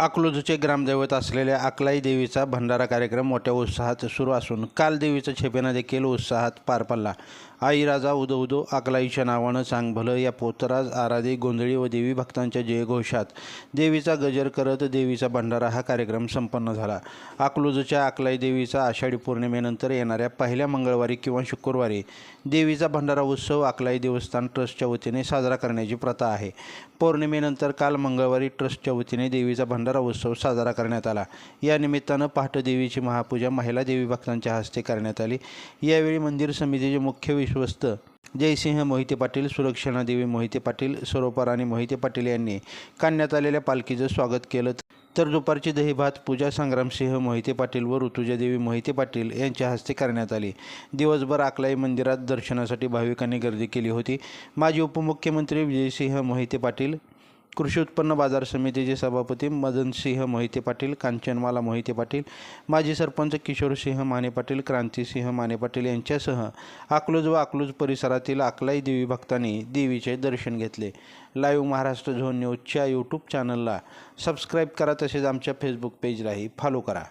अकलूजचे ग्रामदैवत असलेल्या अकलाई देवीचा भंडारा कार्यक्रम मोठ्या उत्साहात सुरू असून काल देवीचा छेपेना देखील उत्साहात पार पडला. आई राजा उदो उदो अकलाईच्या नावानं सांग भलं या पोतराज आराधी गोंधळी व देवी भक्तांच्या जयघोषात देवीचा गजर करत देवीचा भंडारा हा कार्यक्रम संपन्न झाला. अकलूजच्या अकलाई देवीचा आषाढी पौर्णिमेनंतर येणाऱ्या पहिल्या मंगळवारी किंवा शुक्रवारी देवीचा भंडारा उत्सव अकलाई देवस्थान ट्रस्टच्या वतीने साजरा करण्याची प्रथा आहे. पौर्णिमेनंतर काल मंगळवारी ट्रस्टच्या वतीने देवीचा भंडारा उत्सव साजरा करण्यात आला. या निमित्तानं पहाटदेवीची महापूजा महिला देवी भक्तांच्या हस्ते करण्यात आली. यावेळी मंदिर समितीचे मुख्य विश्वस्त जयसिंह मोहिते पाटील सुलक्षणादेवी मोहिते पाटील सरोपराणी मोहिते पाटील यांनी काढण्यात आलेल्या पालखीचं स्वागत केलं. तर दुपारची दहीभात पूजा संग्रामसिंह मोहिते पाटील व ऋतुजादेवी मोहिते पाटील यांच्या हस्ते करण्यात आली. दिवसभर आकलाई मंदिरात दर्शनासाठी भाविकांनी गर्दी केली होती. माजी उपमुख्यमंत्री विजयसिंह मोहिते पाटील कृषी उत्पन्न बाजार समितीचे सभापती मदनसिंह मोहिते पाटील कांचनमाला मोहिते पाटील माजी सरपंच किशोरसिंह माने पाटील क्रांतीसिंह माने पाटील यांच्यासह अकलूज व अकलूज परिसरातील अकलाई देवी भक्तांनी देवीचे दर्शन घेतले. लाईव्ह महाराष्ट्र झोन न्यूजच्या यूट्यूब चॅनलला सबस्क्राईब करा तसेच आमच्या फेसबुक पेजलाही फॉलो करा.